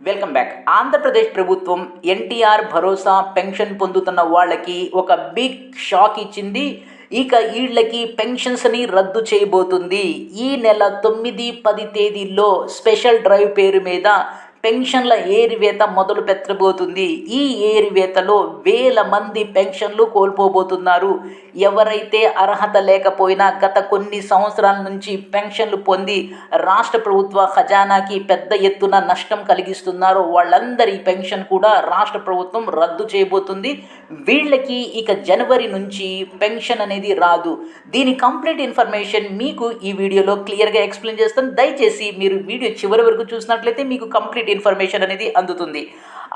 Welcome back Andhra Pradesh ప్రభుత్వం ఎన్టీఆర్ భరోసా pension పొందుతున్న వాళ్ళకి ఒక బిగ్ షాక్ ఇచ్చింది. ఇక వీళ్ళకి పెన్షన్స్ని రద్దు చేయబోతుంది. ఈ నెల తొమ్మిది పది తేదీల్లో స్పెషల్ డ్రైవ్ పేరు మీద పెన్షన్ల ఏరివేత మొదలు పెట్టబోతుంది ఈ ఏరివేతలో వేల మంది పెన్షన్లు కోల్పోబోతున్నారు. ఎవరైతే అర్హత లేకపోయినా గత కొన్ని సంవత్సరాల నుంచి పెన్షన్లు పొంది రాష్ట్ర ప్రభుత్వ ఖజానాకి పెద్ద ఎత్తున నష్టం కలిగిస్తున్నారో వాళ్ళందరి పెన్షన్ కూడా రాష్ట్ర ప్రభుత్వం రద్దు చేయబోతుంది. వీళ్ళకి ఇక జనవరి నుంచి పెన్షన్ అనేది రాదు. దీని కంప్లీట్ ఇన్ఫర్మేషన్ మీకు ఈ వీడియోలో క్లియర్గా ఎక్స్ప్లెయిన్ చేస్తాను. దయచేసి మీరు వీడియో చివరి వరకు చూసినట్లయితే మీకు కంప్లీట్ ఇన్ఫర్మేషన్ అనేది అందుతుంది.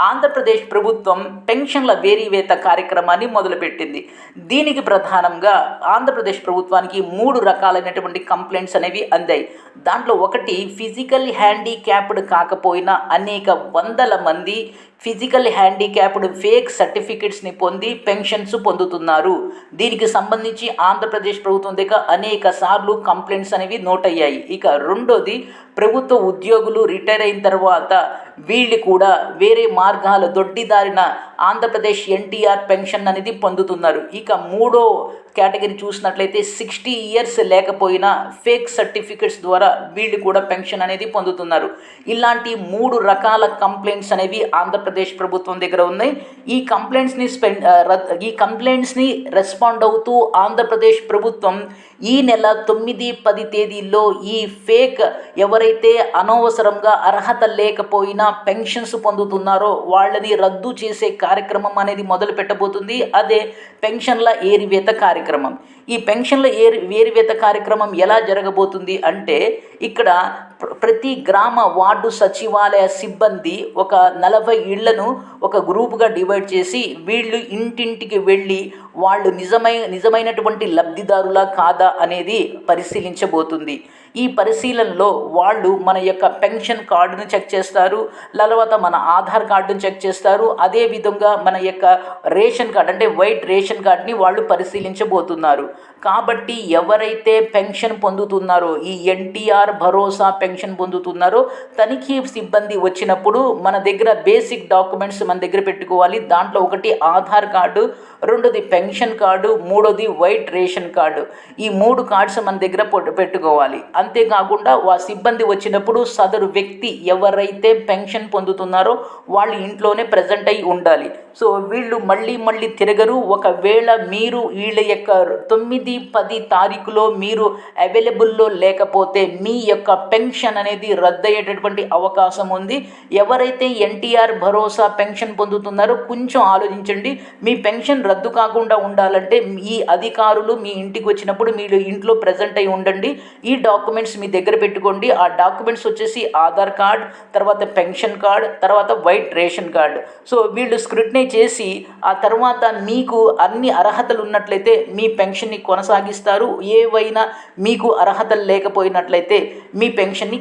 ఆంధ్రప్రదేశ్ ప్రభుత్వం పెన్షన్ల వేరీవేత కార్యక్రమాన్ని మొదలుపెట్టింది. దీనికి ప్రధానంగా ఆంధ్రప్రదేశ్ ప్రభుత్వానికి మూడు రకాలైనటువంటి కంప్లైంట్స్ అనేవి అందాయి. దాంట్లో ఒకటి ఫిజికల్ హ్యాండిక్యాప్డ్ కాకపోయినా అనేక వందల మంది ఫిజికల్ హ్యాండిక్యాప్డ్ ఫేక్ సర్టిఫికెట్స్ని పొంది పెన్షన్స్ పొందుతున్నారు. దీనికి సంబంధించి ఆంధ్రప్రదేశ్ ప్రభుత్వం దగ్గర అనేక సార్లు కంప్లైంట్స్ అనేవి నోట్ అయ్యాయి ఇక రెండోది ప్రభుత్వ ఉద్యోగులు రిటైర్ అయిన తర్వాత వీళ్ళు కూడా వేరే మార్గాల దొడ్డిదారిన ఆంధ్రప్రదేశ్ ఎన్టీఆర్ పెన్షన్ అనేది పొందుతున్నారు. ఇక మూడో కేటగిరీ చూసినట్లయితే సిక్స్టీ ఇయర్స్ లేకపోయినా ఫేక్ సర్టిఫికెట్స్ ద్వారా వీళ్ళు కూడా పెన్షన్ అనేది పొందుతున్నారు. ఇలాంటి మూడు రకాల కంప్లైంట్స్ అనేవి ఆంధ్రప్రదేశ్ ప్రభుత్వం దగ్గర ఉన్నాయి. ఈ కంప్లైంట్స్ని స్పెండ్ ఈ కంప్లైంట్స్ని రెస్పాండ్ అవుతూ ఆంధ్రప్రదేశ్ ప్రభుత్వం ఈ నెల తొమ్మిది పది తేదీల్లో ఈ ఫేక్ ఎవరైతే అనవసరంగా అర్హత లేకపోయినా పెన్షన్స్ పొందుతున్నారో వాళ్ళని రద్దు చేసే కార్యక్రమం అనేది మొదలు పెట్టబోతుంది అదే పెన్షన్ల ఏరివేత కార్యక్రమం. ఈ పెన్షన్ల ఏరి ఏరివేత కార్యక్రమం ఎలా జరగబోతుంది అంటే ఇక్కడ ప్రతి గ్రామ వార్డు సచివాలయ సిబ్బంది ఒక నలభై ఇళ్ళను ఒక గ్రూపుగా డివైడ్ చేసి వీళ్ళు ఇంటింటికి వెళ్ళి వాళ్ళు నిజమై నిజమైనటువంటి లబ్ధిదారులా కాదా అనేది పరిశీలించబోతుంది. ఈ పరిశీలనలో వాళ్ళు మన యొక్క పెన్షన్ కార్డును చెక్ చేస్తారు తర్వాత మన ఆధార్ కార్డును చెక్ చేస్తారు. అదేవిధంగా మన యొక్క రేషన్ కార్డు అంటే వైట్ రేషన్ కార్డ్ని వాళ్ళు పరిశీలించబోతున్నారు. కాబట్టి ఎవరైతే పెన్షన్ పొందుతున్నారో ఈ ఎన్టీఆర్ భరోసా పెన్షన్ పొందుతున్నారో తనిఖీ సిబ్బంది వచ్చినప్పుడు మన దగ్గర బేసిక్ డాక్యుమెంట్స్ మన దగ్గర పెట్టుకోవాలి. దాంట్లో ఒకటి ఆధార్ కార్డు రెండోది పెన్షన్ పెన్షన్ కార్డు మూడోది వైట్ రేషన్ కార్డు. ఈ మూడు కార్డ్స్ మన దగ్గర పెట్టుకోవాలి. అంతేకాకుండా వా సిబ్బంది వచ్చినప్పుడు సదరు వ్యక్తి ఎవరైతే పెన్షన్ పొందుతున్నారో వాళ్ళు ఇంట్లోనే ప్రజెంట్ అయి ఉండాలి. సో వీళ్ళు మళ్ళీ మళ్ళీ తిరగరు. ఒకవేళ మీరు వీళ్ళ యొక్క తొమ్మిది పది తారీఖులో మీరు అవైలబుల్లో లేకపోతే మీ యొక్క పెన్షన్ అనేది రద్దయ్యేటటువంటి అవకాశం ఉంది. ఎవరైతే ఎన్టీఆర్ భరోసా పెన్షన్ పొందుతున్నారో కొంచెం ఆలోచించండి. మీ పెన్షన్ రద్దు కాకుండా ఉండాలంటే ఈ అధికారులు మీ ఇంటికి వచ్చినప్పుడు మీరు ఇంట్లో ప్రజెంట్ అయి ఉండండి. ఈ డాక్యుమెంట్స్ మీ దగ్గర పెట్టుకోండి. ఆ డాక్యుమెంట్స్ వచ్చేసి ఆధార్ కార్డ్ తర్వాత పెన్షన్ కార్డ్ తర్వాత వైట్ రేషన్ కార్డ్. సో వీళ్ళు స్క్రూటినై చేసి ఆ తర్వాత మీకు అన్ని అర్హతలు ఉన్నట్లయితే మీ పెన్షన్ని కొనసాగిస్తారు. ఏవైనా మీకు అర్హతలు లేకపోయినట్లయితే మీ పెన్షన్ని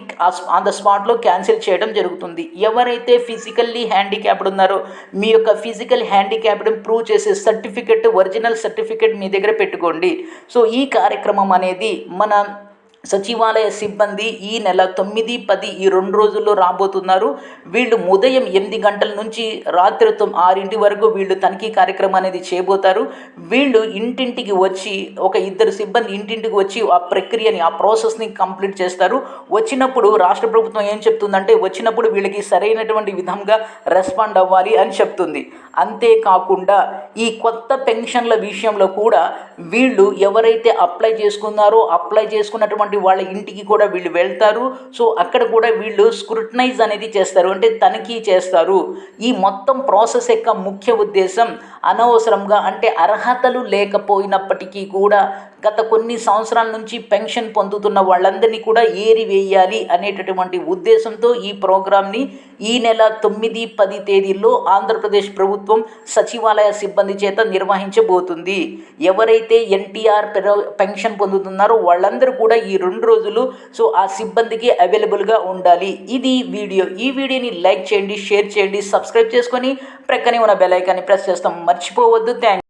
ఆన్ ద స్పాట్లో క్యాన్సిల్ చేయడం జరుగుతుంది. ఎవరైతే ఫిజికల్లీ హ్యాండిక్యాప్డ్ ఉన్నారో మీ యొక్క ఫిజికల్ హ్యాండిక్యాప్డ్ ప్రూవ్ చేసే సర్టిఫికెట్ ఒరిజినల్ సర్టిఫికెట్ మీ దగ్గర పెట్టుకోండి. సో ఈ కార్యక్రమం అనేది మన సచివాలయ సిబ్బంది ఈ నెల తొమ్మిది పది ఈ రెండు రోజుల్లో రాబోతున్నారు. వీళ్ళు ఉదయం ఎనిమిది గంటల నుంచి రాత్రి ఆరింటి వరకు వీళ్ళు తనిఖీ కార్యక్రమం అనేది చేయబోతారు. వీళ్ళు ఇంటింటికి వచ్చి ఒక ఇద్దరు సిబ్బంది ఇంటింటికి వచ్చి ఆ ప్రక్రియని ఆ ప్రాసెస్ని కంప్లీట్ చేస్తారు. వచ్చినప్పుడు రాష్ట్ర ప్రభుత్వం ఏం చెప్తుందంటే వచ్చినప్పుడు వీళ్ళకి సరైనటువంటి విధంగా రెస్పాండ్ అవ్వాలి అని చెప్తుంది. అంతేకాకుండా ఈ కొత్త పెన్షన్ల విషయంలో కూడా వీళ్ళు ఎవరైతే అప్లై చేసుకున్నారో అప్లై చేసుకున్నటువంటి వాళ్ళ ఇంటికి కూడా వీళ్ళు వెళ్తారు. సో అక్కడ కూడా వీళ్ళు స్క్రూటనైజ్ అనేది చేస్తారు. అంటే తనిఖీ చేస్తారు. ఈ మొత్తం ప్రాసెస్ యొక్క ముఖ్య ఉద్దేశం అనవసరంగా అంటే అర్హతలు లేకపోయినప్పటికీ కూడా గత కొన్ని సంవత్సరాల నుంచి పెన్షన్ పొందుతున్న వాళ్ళందరినీ కూడా ఏరి వేయాలి అనేటటువంటి ఉద్దేశంతో ఈ ప్రోగ్రామ్ని ఈ నెల తొమ్మిది పది తేదీల్లో ఆంధ్రప్రదేశ్ ప్రభుత్వం సచివాలయ సిబ్బంది చేత నిర్వహించబోతుంది. ఎవరైతే ఎన్టీఆర్ పెన్షన్ పొందుతున్నారో వాళ్ళందరూ కూడా ఈ రెండు రోజులు సో ఆ సిబ్బందికి అవైలబుల్గా ఉండాలి. ఇది వీడియో. ఈ వీడియోని లైక్ చేయండి షేర్ చేయండి సబ్స్క్రైబ్ చేసుకొని ప్రక్కనే ఉన్న బెల్ ఐకాన్ని ప్రెస్ చేస్తాం. ಮರ್ಚಿಪೋವದ್ದು ತ್ಯಾಂಕ್